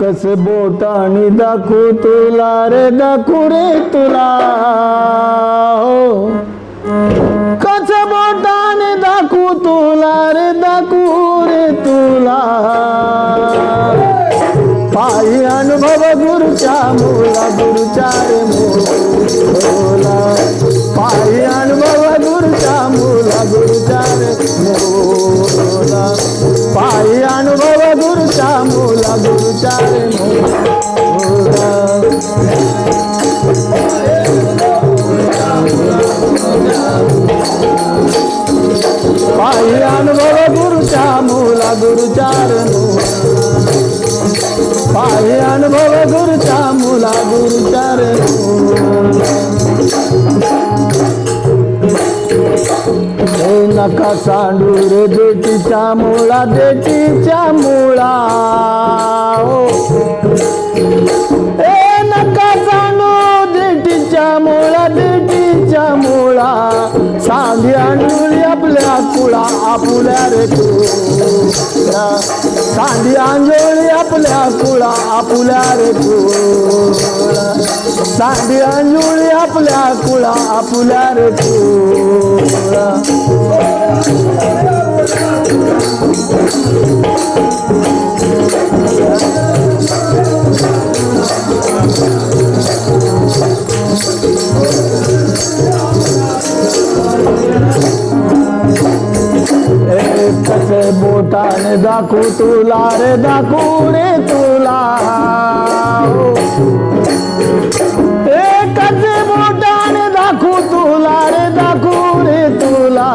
कस बोटाने दाखू तुला रे दाखू रे तुला. हो. कस बोटाने दाखू तुला रे दाखू रे तुला. पायी अनुभव गुरुच्या मुला गुरुच्या रे मोला. पायी अनुभव गुरुच्या मुला गुरुच्या रे मोला. पायी मुला गुरुच्या नका सांडू रे देटीच्या मुळा देटीच्या मुळा. आपुल्या रे कुळा सांगी अंजोळी आपल्या कुळा आपुल्या रे कुळा सांगी आपल्या कुळा आपुल्या रे कुळा कसे बोटाने दाखवू तुला रे दाखवू रे तुला। ए कसे बोटाने दाखवू तुला रे दाखवू रे तुला।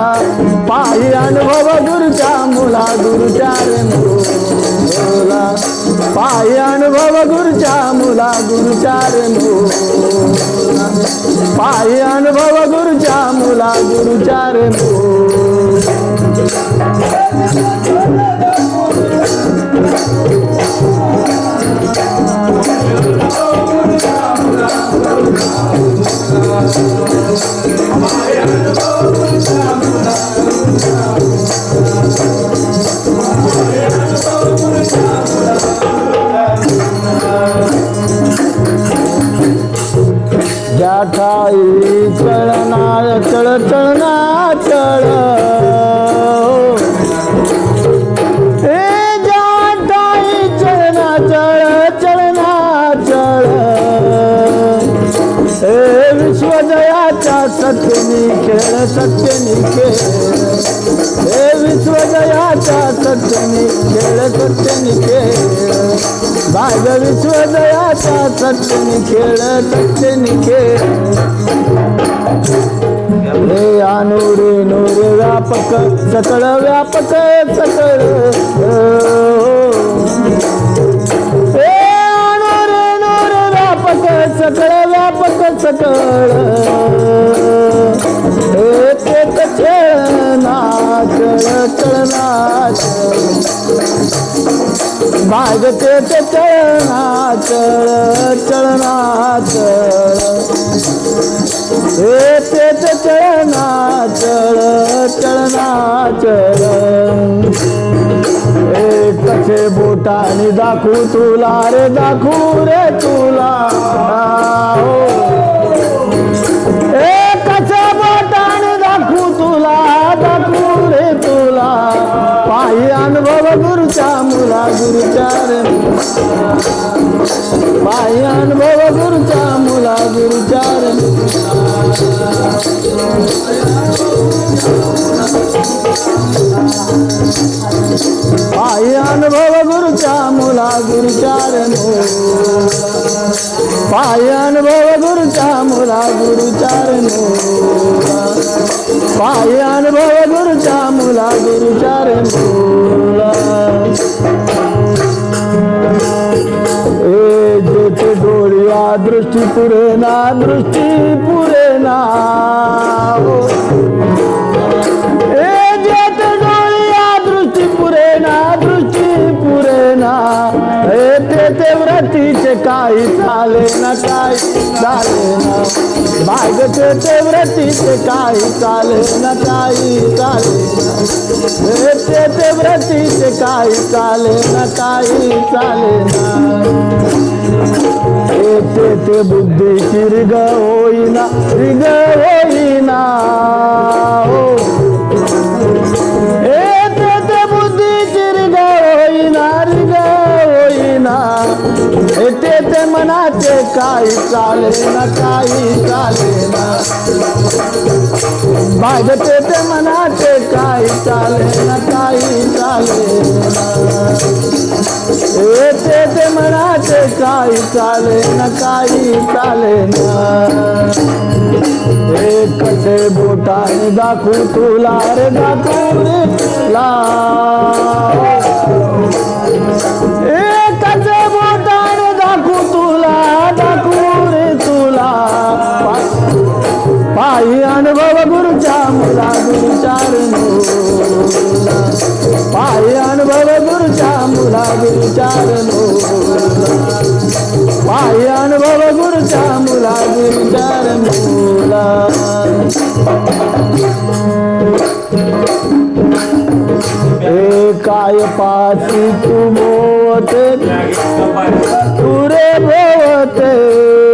पायी अनुभव दूरच्या मुला दूरच्या रे मुला। पायी अनुभव गुरुच्या मुला गुरुच्या रे मुला। पायी अनुभव गुरुच्या मुला गुरुच्या रे मुला। ठाई चळना चळ चळना चळ सत्य सत्यनी हे विश्वजयाच्या सत्य निखेळ सत्य खेळ भाग विश्वजयाच्या सत्य निखेळ सत्य खेळ हे आनुरे नूर व्यापक सकळ व्यापक सकळ. हे आनुरे नूर व्यापक सकळ व्यापक सकळ. हे तेच खेळना चळ चळना भाग चळ चळना चळ हे तेच चळना चळ चळना चळ ए कसे बोटाने दाखवू तुला रे दाखवू रे तुला रे अनुभव गुरुच्या मुला गुरुचारणो पाय अनुभव गुरुच्या मुला गुरुचारणो पाय अनुभव गुरुच्या मुला गुरुचारणो ए ज्योती डोळ्या दृष्टी पुरे ना दृष्टी. नाव. ना ए ज्योत डोळ्या दृष्टी पुरे ना दृष्टी पुरे ना. हे ते ते व्रतीचे काही चाले ना काही चाले ना. भागते ते व्रतीचे काही चाले ना काही चाले ना. ते ते व्रतीचे काही चाले ना काही चाले ना. ಬುದ್ಧಿ ತಿರ್ಗ ಹೋಯಿನ ತಿರ್ಗ ಹೋಯಿನ ಓ मनाचे काही चाले ना काही चाले ना. भागते ते मनाचे काही चाले ना काही चाले ना. ते ते मनाचे काही चाले ना काही चाले ना. ए कसे बोटाने दाखवू तुला रे दाखवू रे ला पायी अनुभव गुरुच्या मुला गुरुचारणो पायी अनुभव गुरुच्या मुला गुरुचारणो पायी अनुभव गुरुच्या मुला गुरुचारणोला ए काय पाची तू मोवते? तू भोवते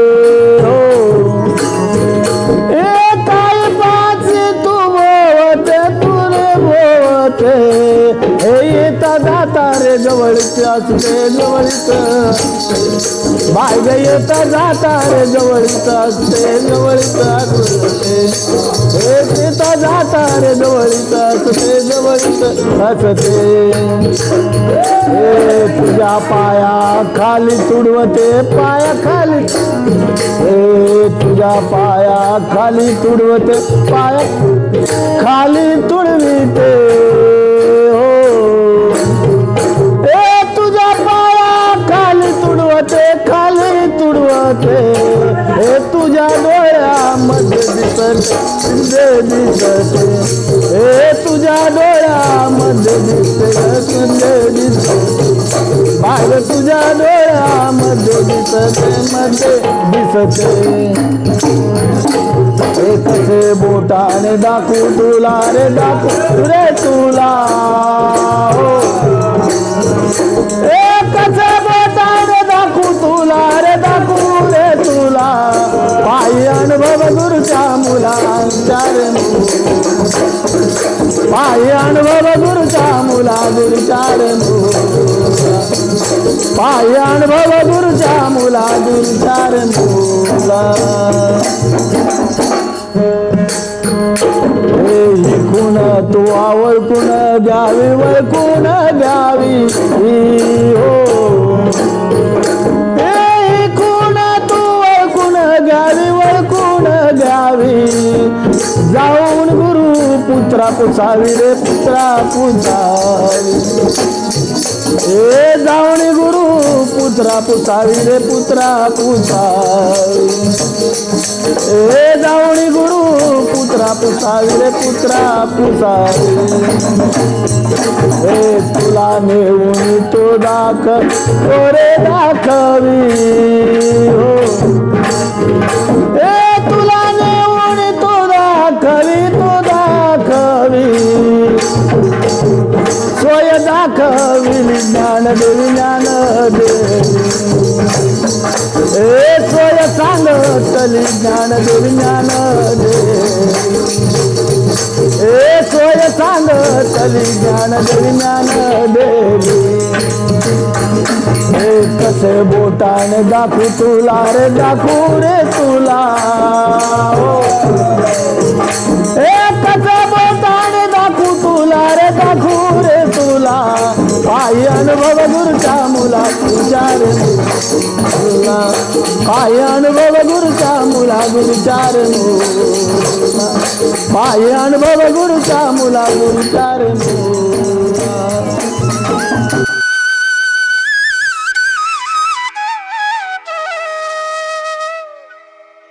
असते जवळच बाग येता जाता रे जवळच असते जवळच असते. येता जाता रे जवळच असते जवळच असते. तुझ्या पाया खाली तुडवते पाया खाली. हे तुझ्या पाया खाली तुडवते पाया खाली तुडविते. तुझ्या डोळ्यामध्ये दिसत दिसते दिसते. हे तुझ्या डोळ्यामध्ये दिसते सुंदर दिसते. बाग तुझ्या डोळ्यामध्ये दिसते मध्ये दिसते. हे कसे बोटाने दाखवू तुला रे दाखवू रे तुला. अनुभव गुरुच्या मुला. गुरुच्या पाय अनुभव गुरुच्या मुला. गुरुच्या मुला कुण तू द्यावी वळकून द्यावी हो. कुण तू द्यावी वळकून द्यावी जाऊ पुत्रा पुसावी रे पुत्रा पुसावी. ए जाऊन गुरु पुत्रा पुसावी रे पुत्रा पुसावी. ए जाऊणी गुरु पुत्रा पुसावी रे पुत्रा पुसावी. ए तुला नेऊन तो दाख रे दाखवी. हो. सोय दाखवी ज्ञान देवी ज्ञान देवी ए सोय सांगतली ज्ञान देवी ज्ञान देवी ए सोय सांगतली ज्ञान देवी ज्ञान देवी ए कसे बोटाने दाखू तुला रे दाखू रे तुला. अनुभव गुरुचा मुला गुरुचार पाय अनुभव गुरुचा मुला गुरुचार पाय अनुभव गुरुचा मुला गुरुचार मुला